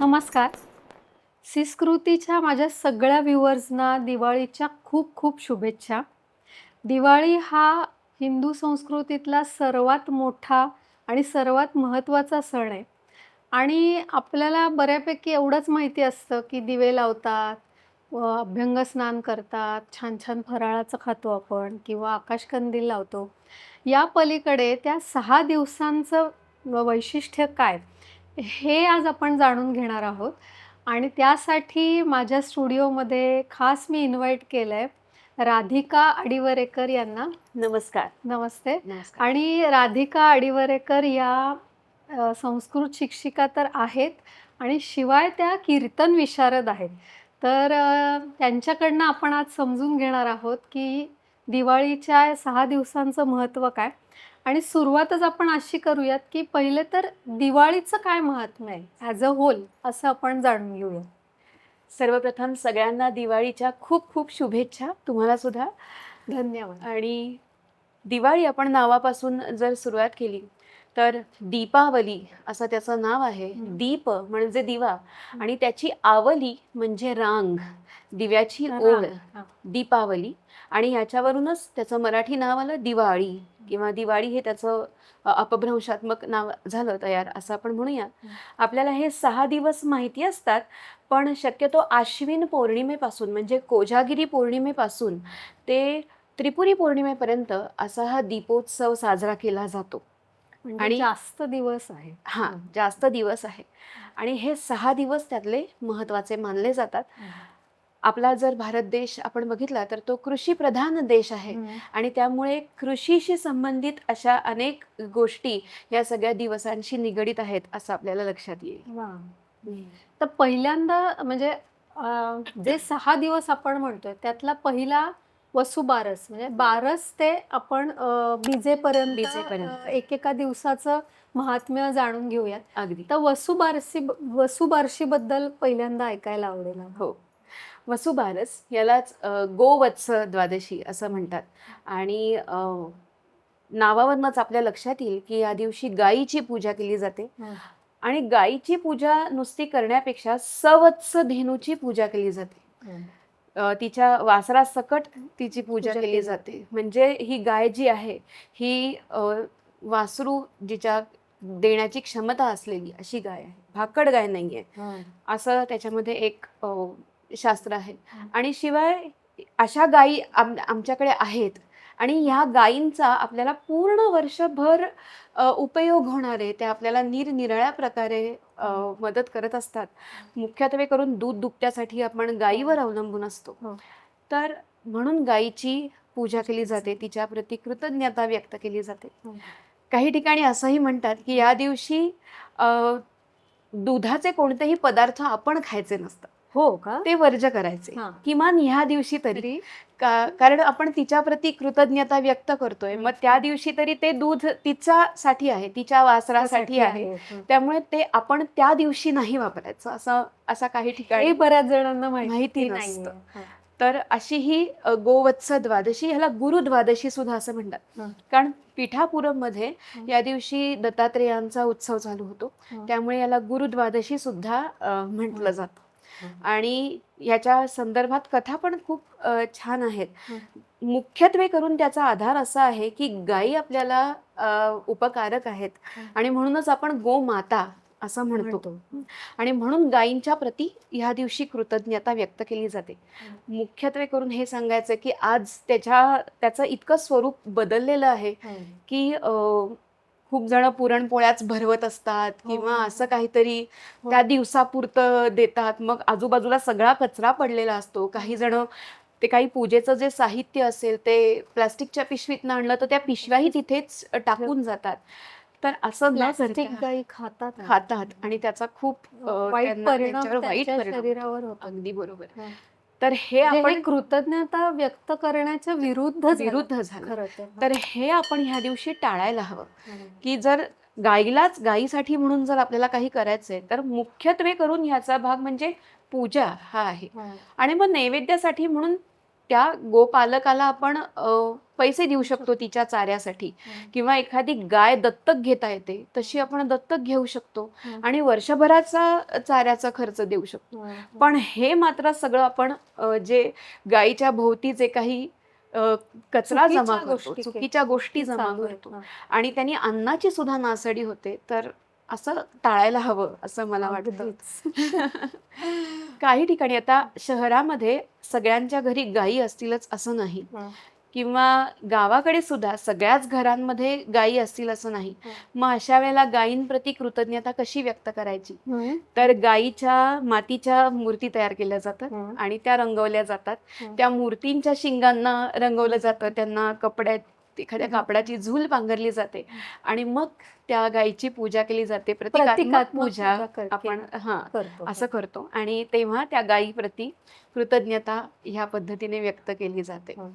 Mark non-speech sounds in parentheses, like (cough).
नमस्कार. सिस्कृतीच्या माझ्या सगळ्या व्ह्युअर्सना दिवाळीच्या खूप खूप शुभेच्छा. दिवाळी हा हिंदू संस्कृतीतला सर्वात मोठा आणि सर्वात महत्त्वाचा सण आहे. आणि आपल्याला बऱ्यापैकी एवढंच माहिती असतं की दिवे लावतात व अभ्यंग स्नान करतात छान छान फराळाचं खातो आपण किंवा आकाशकंदील लावतो. या पलीकडे त्या सहा दिवसांचं वैशिष्ट्य काय? हे आज आपण जाणून घेणार आहोत. आणि त्यासाठी माझ्या स्टुडिओमध्ये खास मी इन्व्हाइट केलं आहे राधिका अडिवरेकर यांना. नमस्कार. नमस्ते. नमस्कार. आणि राधिका अडिवरेकर या अ, संस्कृत शिक्षिका तर आहेत आणि शिवाय त्या कीर्तन विशारद आहेत. तर अ, त्यांच्याकडनं आपण आज समजून घेणार आहोत की दिवाळीच्या सहा दिवसांचं महत्त्व काय आणि सुरुवातच आपण अशी करूयात की पहिले तर दिवाळीचं काय महत्त्व आहे? ॲज अ होल असं आपण जाणून घेऊया. सर्वप्रथम सगळ्यांना दिवाळीच्या खूप खूप शुभेच्छा तुम्हाला सुद्धा. धन्यवाद. आणि दिवाळी आपण नावापासून जर सुरुवात केली तर दीपावली असं त्याचं नाव आहे. दीप म्हणजे दिवा. आणि त्याची आवली म्हणजे रांग. दिव्याची ओळ. दीपावली. आणि याच्यावरूनच त्याचं मराठी नाव आलं दिवाळी. किंवा दिवाळी हे त्याचं अपभ्रंशात्मक नाव झालं तयार असं आपण म्हणूया. आपल्याला हे सहा दिवस माहिती असतात पण शक्यतो आश्विन पौर्णिमेपासून म्हणजे कोजागिरी पौर्णिमेपासून ते त्रिपुरी पौर्णिमेपर्यंत असा हा दीपोत्सव साजरा केला जातो. म्हणजे आणि- जास्त दिवस आहे. हा हं. जास्त दिवस आहे. आणि हे सहा दिवस त्यातले महत्त्वाचे मानले जातात. आपला जर भारत देश आपण बघितला तर तो कृषी प्रधान देश आहे. आणि त्यामुळे कृषीशी संबंधित अशा अनेक गोष्टी या सगळ्या दिवसांशी निगडीत आहेत असं आपल्याला लक्षात येईल तर पहिल्यांदा म्हणजे जे सहा दिवस आपण म्हणतोय त्यातला पहिला वसुबारस म्हणजे बारस ते आपण बीजेपर्यंत बीजेपर्यंत. एकेका दिवसाचं महात्म्य जाणून घेऊयात अगदी तर वसुबारसी वसुबारशी बद्दल पहिल्यांदा ऐकायला आवडेल. हो वसुबारस यालाच गोवत्स द्वादशी असं म्हणतात. आणि नावावरनच आपल्या लक्षात येईल की या दिवशी गायीची पूजा केली जाते. हं. आणि गायीची पूजा नुसती करण्यापेक्षा सवत्स धेनूची पूजा केली जाते. हं. तिच्या वासरासकट तिची पूजा केली जाते. म्हणजे ही गाय जी आहे ही वासरू जिच्या देण्याची क्षमता असलेली अशी गाय आहे. भाकड गाय नाहीये. हं. असं त्याच्यामध्ये एक शास्त्र आहे. हं. आणि शिवाय अशा गायी आम आमच्याकडे आहेत. आणि ह्या गायींचा आपल्याला पूर्ण वर्षभर उपयोग होणार आहे त्या आपल्याला निरनिराळ्या प्रकारे मदत करत असतात. मुख्यत्वे करून दूध दुभत्यासाठी आपण गायीवर अवलंबून असतो. हो. तर म्हणून गायीची पूजा केली जाते. तिच्या प्रती कृतज्ञता व्यक्त केली जाते. हं. काही ठिकाणी असंही म्हणतात की या दिवशी दुधाचे कोणतेही पदार्थ आपण खायचे नसतात. हो का ते वर्ज करायचे हां. किमान ह्या दिवशी तरी का- कारण आपण तिच्या प्रती कृतज्ञता व्यक्त करतोय मग त्या दिवशी तरी ते दूध तिच्यासाठी आहे तिच्या वासरासाठी आहे हं. त्यामुळे ते आपण त्या दिवशी नाही वापरायचं असं असा काही हे ठिकाणी बऱ्याच जणांना माहिती नसतं. नाही हं. तर अशी ही गोवत्स द्वादशी ह्याला गुरु द्वादशी सुद्धा असं म्हणतात हं. कारण पिठापुरममध्ये हं. या दिवशी दत्तात्रेयांचा उत्सव चालू होतो हं. त्यामुळे याला गुरु द्वादशी सुद्धा म्हटलं हं. जातं हं. आणि याच्या संदर्भात कथा पण खूप छान आहेत. मुख्यत्वे करून त्याचा आधार असा आहे की गायी आपल्याला उपकारक आहेत. आणि म्हणूनच आपण गोमाता असं म्हणतो. आणि म्हणून गायींच्या प्रती ह्या दिवशी कृतज्ञता व्यक्त केली जाते. मुख्यत्वे करून हे सांगायचं की आज त्याच्या त्याचं इतकं स्वरूप बदललेलं आहे. की खूप जण पुरणपोळ्याच भरवत असतात हो. किंवा असं काहीतरी हो. त्या दिवसापुरतं देतात. मग आजूबाजूला सगळा कचरा पडलेला असतो. काही जण ते काही पूजेचं जे साहित्य असेल ते प्लास्टिकच्या पिशवीतनं आणलं तर त्या पिशव्याही तिथेच टाकून जातात. तर असं न प्लास्टिक गाई खातात खातात. आणि त्याचा खूप वाईट परिणाम शरीरावर होतो. अगदी बरोबर. हं. तर हे म्हणजे आपण हे कृतज्ञता व्यक्त करण्याच्या विरुद्ध विरुद्ध झालं. तर हे आपण ह्या दिवशी टाळायला हवं. की जर गाईलाच गाईसाठी म्हणून जर आपल्याला काही करायचंय तर मुख्यत्वे करून ह्याचा भाग म्हणजे पूजा हा आहे. आणि मग नैवेद्यासाठी म्हणून त्या गोपालकाला आपण पैसे देऊ शकतो तिच्या चाऱ्यासाठी किंवा एखादी गाय दत्तक घेता येते तशी आपण दत्तक घेऊ शकतो हं. आणि वर्षभराचा चाऱ्याचा खर्च देऊ शकतो पण हे मात्र सगळं आपण जे गायीच्या भोवती जे काही कचरा जमा करतो. चुकीच्या गोष्टी जमा. करतो हं. आणि त्यांनी अन्नाची सुद्धा नासडी होते तर असं टाळायला हवं असं मला वाटतं. (laughs) काही ठिकाणी आता शहरामध्ये सगळ्यांच्या घरी गायी असतीलच असं नाही. किंवा गावाकडे सुद्धा सगळ्याच घरांमध्ये गायी असतील असं नाही. मग अशा वेळेला गायींप्रती कृतज्ञता कशी व्यक्त करायची. तर गायीच्या मातीच्या मूर्ती तयार केल्या जातात. आणि त्या रंगवल्या जातात. त्या मूर्तींच्या शिंगांना रंगवलं जातं त्यांना कपड्यात एखाद्या. कापडाची झूल पांघरली जाते आणि मग त्या गायीची पूजा केली जाते. प्रतिकात्मक पूजा आपण हा असं करतो. आणि तेव्हा त्या गायीप्रती कृतज्ञता ह्या पद्धतीने व्यक्त केली जाते. हं.